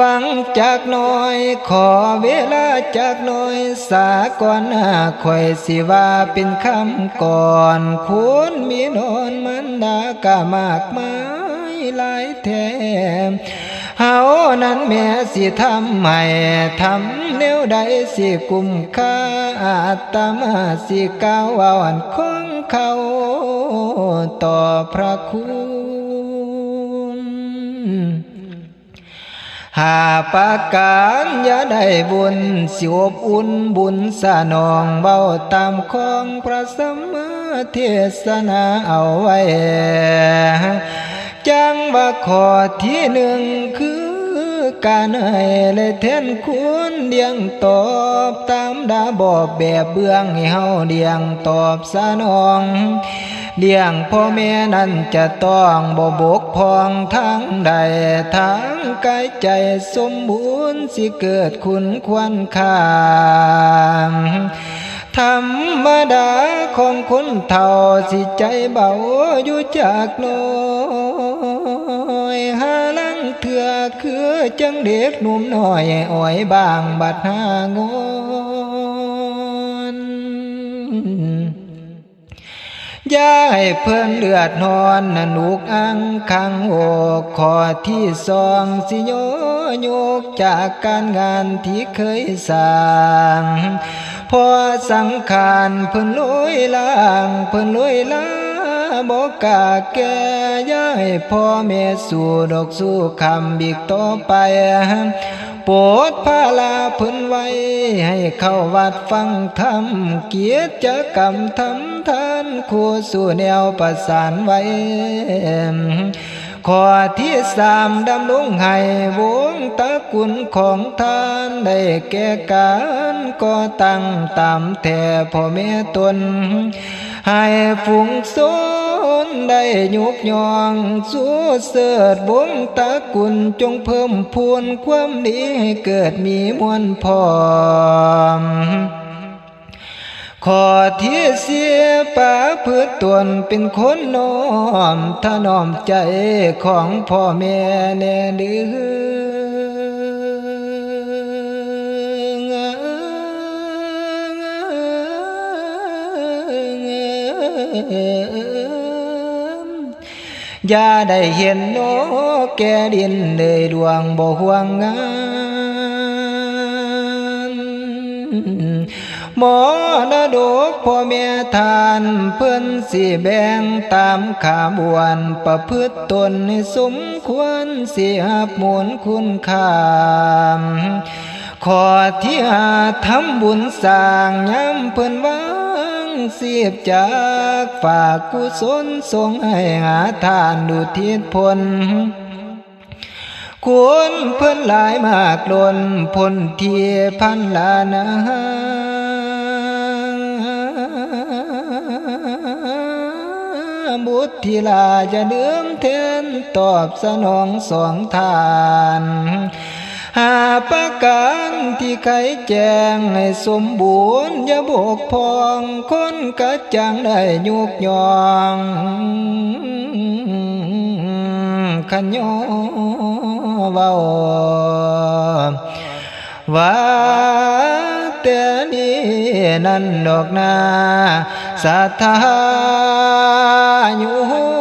ฟังจากหน้อย ขอเวลาจากหน้อย สาก่อนหน้าคอยสิว่าเป็นคำก่อนคุณมีนอนมันดากามากมายหลายแถมเฮานั้นแม่สิทำให้ทำแนวใดสิกุมค่าอาตมาสิก้าวอ่อนของเขาต่อพระคุณ หาปากการอย่าได้บุญสิอบอุ่นบุญสนองเบาตามของพระสมมาเทศนาเอาไว้จังว่าขอที่หนึ่งคือการให้และแทนคุณเดียงตอบตามดาบอบแบบเบื้องให้เฮาเดียงตอบสนอง เลี้ยงพ่อแม่นั้นจะต้องบ่บกพองทั้งใดทั้งกายใจสมบูรณ์สิเกิดคุณควรค่าธรรมดาของคนเท่าสิใจเบาอยู่จากน้อยหาลังเถื่อคือจังเด็กหนุ่มน้อยอ่อยบางบัดหางอน ย่าให้เพื่อนเลือดนอนนนุกอังคังโอกขอที่สองสิโยโยกจากการงานที่เคยสร้างพอสังขารเพิ่นลุยล่างเพิ่นลุยล่างบอกกาแก่ย่าให้พ่อแม่สู่ดอกสู่คำบีกต่อไป ปรดพาลาพื้นไว้ ให้เข้าวัดฟังธรรม เกียรติกรรมทำทานคู่สู่แนวประสานไว้ข้อที่สามดำลงให้วงตระกุลของท่านได้แก่การก่อตั้งตามแต่พ่อแม่ตน ให้ฝูงช นได้ยุกยองสู้เสดวงตะกุลจงเพิ่มพูนความดีให้เกิดมีมวลพร้อมขอที่เสียป่าพืชตวนเป็นคนน้อมถนอมใจของพ่อแม่แน่เดือ อย่าได้เห็นโนแก่ดินเลยดวงบ่ห่วงงานหมอนดกพ่อแม่ทานเพื่อนสิแบ่งตามขาบวนประพฤติตนสมควรสิหับมูลคุณค่าขอที่หาทำบุญสร้างย้ำเพื่อนว่า สียบจากฝากกุศลส่งให้หาทานดูทิศพลควรเพื่อนหลายมากล้นพลเทียพันลานาบุตรทีลาจะเดือมเทนตอบสนองสองทาน หาประการที่ใครแจงให้สมบูรณ์อย่าบกพองคนกระจังได้ยุกยองขันโยเว้าว่าแต่นี้นั่นดอกนาสัทธาอยู่